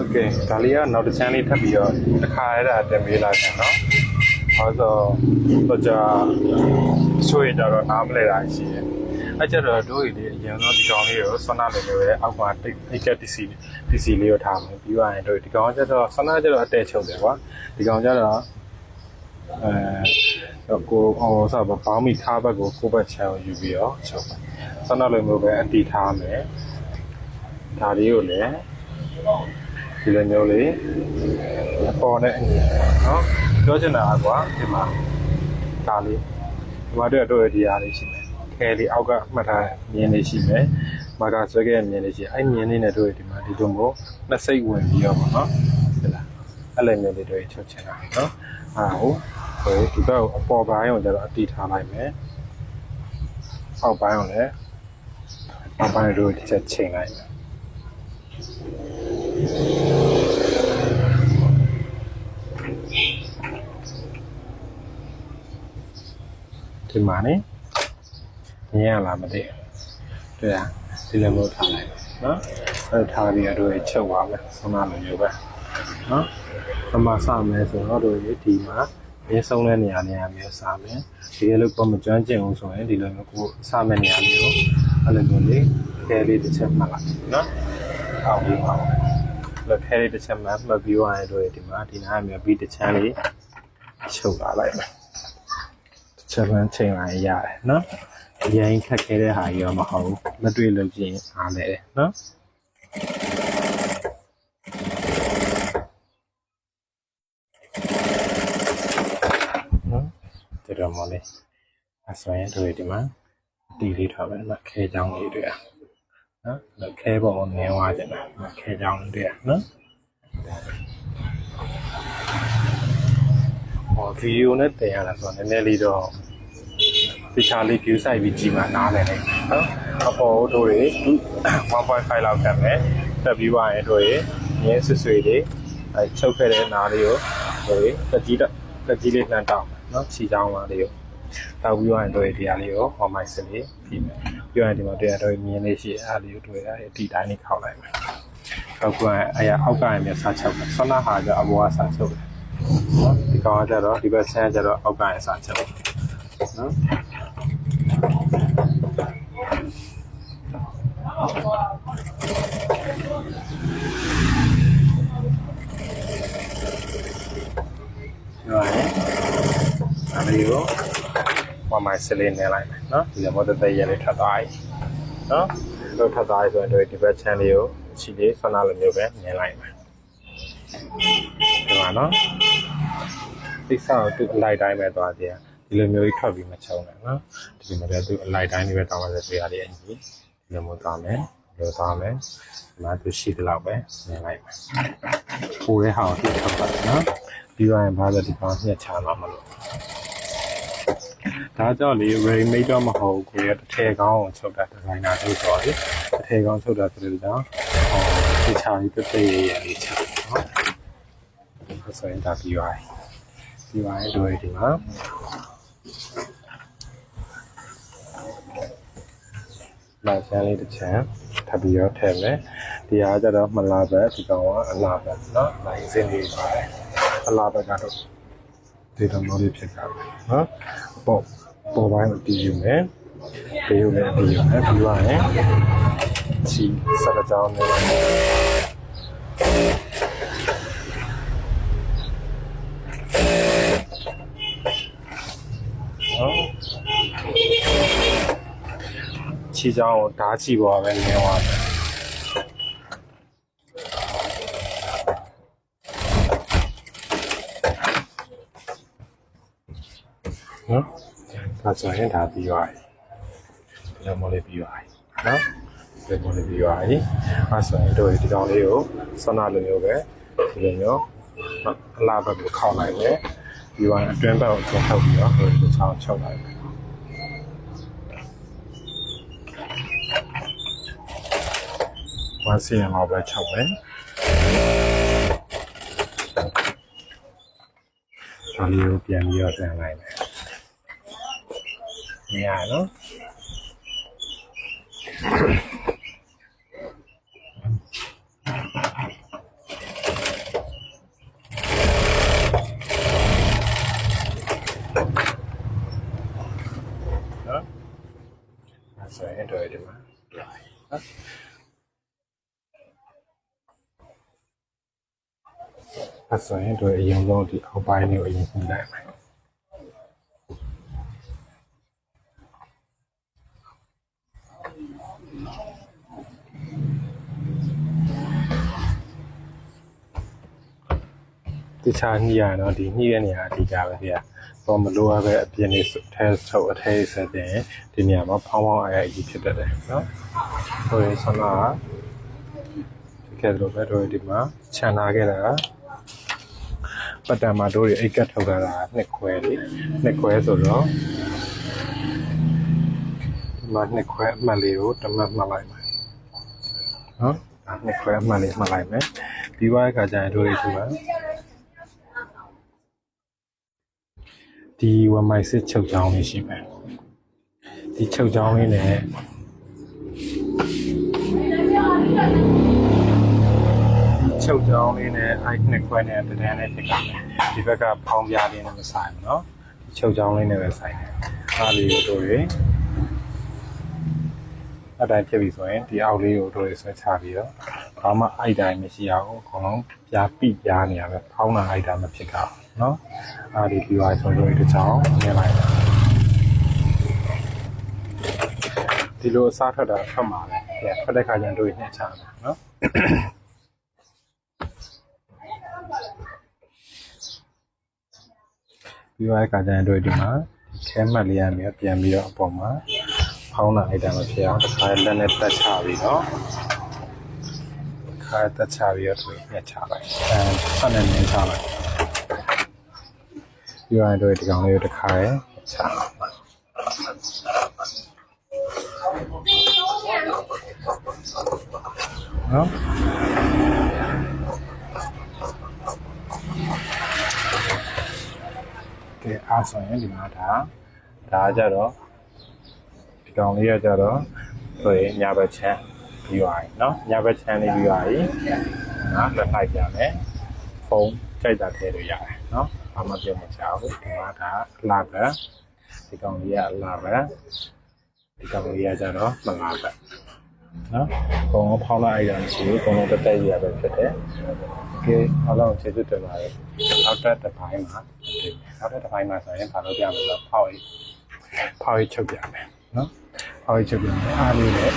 โอเคဒါလေးကနောက်တစ်ချမ်းလေးထပ်ပြီးတော့တစ်ခါအဲ့ဒါတင်ပေးလိုက်တယ်နော်ဟောဆိုတော့ကြာဆိုရင်ကြတော့နားမလဲတာရှိတယ်အဲ့ကျတော့တို့ရီလေးအရင်တော့ဒီကောင်လေးကိုဆွမ်းနာလေးလေးပဲအောက်ကတိတ်အိတ်ကက် TC TC လေးကိုထားမယ်ပြီးသွားရင်တို့ဒီကောင်ကကျတော့ဆွမ်းနာကျတော့အတဲချုပ်တယ်ကွာဒီကောင်ကျတော့အဲကိုဟောဆိုတော့ဘောင်းမီထားဘက်ကိုကိုယ့်ဘက်ချမ်းကိုယူပြီးတော့ချုပ်ပါဆွမ်းနာလေးမျိုးပဲအတီထားမယ်ဒါလေးကိုလည်း ဒီလိုမျိုးလေးအပေါ်နဲ့အညီနော်ပြောချင်တာကွာဒီမှာဒါလေးဒီမှာတို့တို့ဒီအားလေးရှိမယ်ခဲလေးအောက်ကမှတ်ထားတဲ့မြင်းလေးရှိမယ်မာကဆွဲခဲ့တဲ့မြင်းလေးရှိအဲ့မြင်းလေးနဲ့တို့ဒီမှာဒီလိုမျိုးနှစ်စိတ်ဝင်ပြီးတော့ပေါ့နော်ဟုတ်လားအဲ့လိုမျိုးလေးတို့ချုပ်ချင်တာနော်အာဟုတ်ဟိုဒီဘက်ကိုအပေါ်ပိုင်းကိုကျတော့အတီထားလိုက်မယ်အောက်ပိုင်းကိုလည်းအောက်ပိုင်းတို့တစ်ချက်ချိန်လိုက်မယ် ဒီမှာနေမြင်ရလားမသိဘူးတွေ့လားဒီလိုမျိုးထားလိုက်နော်အဲ့ထားပြီးတော့တို့ချုပ်သွားမယ်ဆန္ဒလိုမျိုးပဲနော်အမစမယ်ဆိုတော့တို့ဒီမှာရင်းဆုံးတဲ့နေရာနေရာမျိုးစမယ်ဒီလိုလို့ပုံမကျွမ်းကျင်အောင်ဆိုရင်ဒီလိုမျိုးကိုစမယ်နေရာမျိုးအဲ့လိုမျိုးလေးခဲလေးတစ်ချက်မှတ်လိုက်နော်အောက်ပြီးပါဦးလက်ခဲလေးတစ်ချက်မှတ်မှတ်ပြီးသွားရင်တို့ဒီမှာဒီနားမျိုးပြီးတစ်ချမ်းလေးချုပ်လာလိုက်မယ် ချက်ပန်းချိန်လိုက်ရတယ်နော်အရင်ခက်ခဲတဲ့ဟာကြီးရောမဟုတ်ဘူးမတွေ့လို့ချင်းအားလဲတယ်နော်နော်ဒီတော့မလေးအစွမ်းတို့ဒီမှာတီလေးထားပဲနော်ခဲချောင်းလေးတွေอ่ะနော်လက်ခဲပေါ်ကိုနင်းသွားကြတယ်နော်ခဲချောင်းလေးတွေอ่ะနော် ဗီဒီယိုနဲ့တင်ရတာဆိုတော့နည်းနည်းလေးတော့တခြားလေး view site ပြီးကြည့်မှနားလည်တယ်နော်အပေါ်တို့တွေ1.5လောက်ကတ်မယ်တက်ပြီးသွားရင်တို့ရငင်းဆွဆွေတွေအဲချုပ်ခဲ့တဲ့နားလေးကိုတို့ရတက်ကြီးတက်ကြီးလေးနှမ်းတောက်နော်ခြီချောင်းလားလေးကိုတောက်ပြီးသွားရင်တို့ရဒီဟာလေးကို home mic စလေးပြီးမယ်ပြီးရင်ဒီမှာတို့ရတို့မြင်းလေးရှိအားလေးကိုတို့ရအတီတိုင်းလေးခောက်လိုက်မယ်ခောက်ကွန်းအရာအောက်ကရင်မြစားချုပ်မယ်ဆွမ်းနာဟာကြအပေါ်ကစားချုပ်တယ် နော်ဒီကောင်ကကြတော့ဒီဘက်ဆန်းကကြတော့အောက်ကရင်စားချုပ်နော် rồi làm đi bố qua mai sẽ lên này lại nó thì là một tay giờ để thật tài đó rồi thật tài rồi rồi thì về channel liều chỉ để phần nào là nhiều bé nhẹ lại mà nhưng mà nó thì sao tự lại တိုင်းပဲသွားတယ်ဒီလိုမျိုးကြီးထွက်ပြီးမချုံနဲ့နော်ဒီမှာလည်းသူအလိုက်တိုင်းလေးပဲတောင်းလို့ပြရတယ်အကြီးဒီလိုမျိုးသွားမယ်ဒီလိုသွားမယ်ဒီမှာသူရှိတယ်လို့ပဲနေလိုက်မယ်ပိုရဲဟာကိုထွက်ပါတယ်နော်ပြီးသွားရင်ဘာလဲဒီကောင်ညှက်ချလာမလို့ဒါကြောင့်လေ ready made တော့မဟုတ်ဘူးကိုရတစ်ထည်ကောင်းကိုချုပ်တာဒီဇိုင်နာတို့ဆိုတော့လေတစ်ထည်ကောင်းချုပ်တာဆိုတဲ့ကြောင့်ဟောဒီချာကြီးတစ်ထည်ရရလေးချနော်ဒါဆိုရင်ဒါပြီးသွားပြီ ပြီးသွားရင်တို့ဒီမှာ လိုက်ချမ်းလေးတစ်ချမ်းထပ်ပြီးတော့ထည့်မယ်ဒီဟာကျတော့မလာပဲဒီကောင်ကအလားပဲเนาะလိုက်စင်းလေးပါတယ်အလားပဲကတော့ဒီတော့မျိုးလေးဖြစ်ကြတယ်เนาะပေါ့ပေါ်ပိုင်းကိုတည်ယူမယ်တည်ယူမယ်တည်ယူမယ်ပြီးသွားရင်ချီစရကြောင်းနဲ့နော် ခြေချောင်းကိုဓာတ်ချီပေါ်ပဲနင်းသွားတယ်နော်ဒါဆိုရင်ဒါပြီးသွားပြီဒီလိုမျိုးလေးပြီးသွားပြီနော်ဒီလိုမျိုးလေးပြီးသွားပြီအဲဆိုရင်တို့ဒီကောင်လေးကိုဆွမ်းနာလိုမျိုးပဲဒီလိုမျိုးအလားဘက်ကိုခောက်လိုက်တယ်ပြီးသွားရင်အတွင်းဘက်ကိုကျော်ထုတ်ပြီးတော့ဟိုဒီချောင်းချုပ်လိုက်တယ် ဝါစီရင်လောက်ပဲချုပ်ပဲဒါလေးကိုပြန်ပြီးတော့ဆန်လိုက်မယ်။နေရနော် အဲဆိုရင်တို့အရင်ဆုံးဒီအောက်ပိုင်းလေးကိုအရင်ညှိလိုက်မယ်တခြားညှိရတော့ဒီညှိတဲ့နေရာအဓိကပဲပြတော့မလိုအပ်ပဲအပြင်လေးထဲဆုပ်အထဲဆက်တဲ့ဒီနေရာမှာဖောင်းဖောင်းအားရအကြီးဖြစ်တတ်တယ်နော်ဟိုဆန္ဒကဒီကဲလိုပဲတို့ဒီမှာခြံလာခဲ့တာက ပတ်တံမှာတို့တွေအိတ်ကတ်ထုတ်တာကနှစ်ခွဲလေနှစ်ခွဲဆိုတော့ဒီမှာနှစ်ခွဲအမှတ်လေးကိုတစ်မှတ်မှတ်လိုက်မယ်နော်ဒါနှစ်ခွဲအမှတ်လေးမှတ်လိုက်မယ်ပြီးသွားတဲ့အခါကျရင်တို့တွေဒီမှာဒီဝမိုင်စစ်ချုပ်ချောင်းလေးရှိမယ်ဒီချုပ်ချောင်းလေးနဲ့ ချုပ်ချောင်းလေးနဲ့အိုက်နှစ်ခွဲနဲ့တဒန်းနဲ့ဖြစ်ကြမယ်ဒီဘက်ကဖောင်းပြားလေးနဲ့မဆိုင်ဘူးเนาะဒီချုပ်ချောင်းလေးနဲ့ပဲဆိုင်တယ်အားလေးကိုတို့ရအတိုင်းဖြစ်ပြီဆိုရင်ဒီအောက်လေးကိုတို့ရဆွဲချပြီးတော့ဘာမှအိုက်တိုင်းမရှိအောင်အကုန်လုံးပြားပိပြားနေရပဲဖောင်းတာအိုက်တာမဖြစ်ကြဘူးเนาะ အားဒီဒီဝိုင်းဆုံးဆုံးတစ်ချောင်းမြင်လိုက်တယ်ဒီလိုအစားထွက်တာထွက်မှာပဲ။ပြန်ထွက်တဲ့ခါကျရင်တို့ညှက်ချမယ်နော်။ ပြီးသွားတဲ့ခါကျရင်တို့ဒီမှာခဲမှတ်လေးရမယ်ပြန်ပြီးတော့အပေါ်မှာဖောင်းတာအိုက်တာမဖြစ်အောင်တစ်ခါလက်နဲ့တက်ချပြီးတော့တစ်ခါတက်ချပြီးတော့တို့ညှက်ချလိုက်။အဲဆက်နေနေချလိုက်။ပြီးတော့တို့ဒီကောင်လေးကိုတစ်ခါရချနော် ကဲအားဆိုရင်ဒီမှာဒါဒါကြတော့ဒီကောင်လေးကကြတော့ဆိုရင်ညာဘက်ချမ်းပြီးသွားပြီเนาะညာဘက်ချမ်းလေးပြီးသွားပြီနော်လက်လိုက်ပြမယ်ဖုန်းကြိုက်တာထည့်လို့ရတယ်เนาะ ဘာမှပြောမချဘူးဒီမှာဒါလာပဲဒီကောင်ကြီးကလာပဲဒီကောင်ကြီးကကျတော့မလာပဲ နော်ဘုံဖောင်းလိုက်ရအောင်ရှိဘုံလုံးတက်တက်ရပဲဖြစ်တယ်โอเคအားလုံးကျေးဇူးတင်ပါတယ်နောက်တစ်တစ်ပိုင်းမှာနောက်တစ်တစ်ပိုင်းမှာဆိုရင်ဘာလို့ပြမလဲဖောက်ရေးဖောက်ရေးချုပ်ပြမယ်နော်ဖောက်ရေးချုပ်ပြမယ်အားလေးလည်း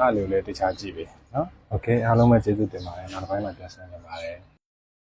အားလေးလည်းတခြားကြည့်ပြီနော်โอเคအားလုံးပဲကျေးဇူးတင်ပါတယ်နောက်တစ်ပိုင်းမှာပြန်ဆင်းနေပါတယ်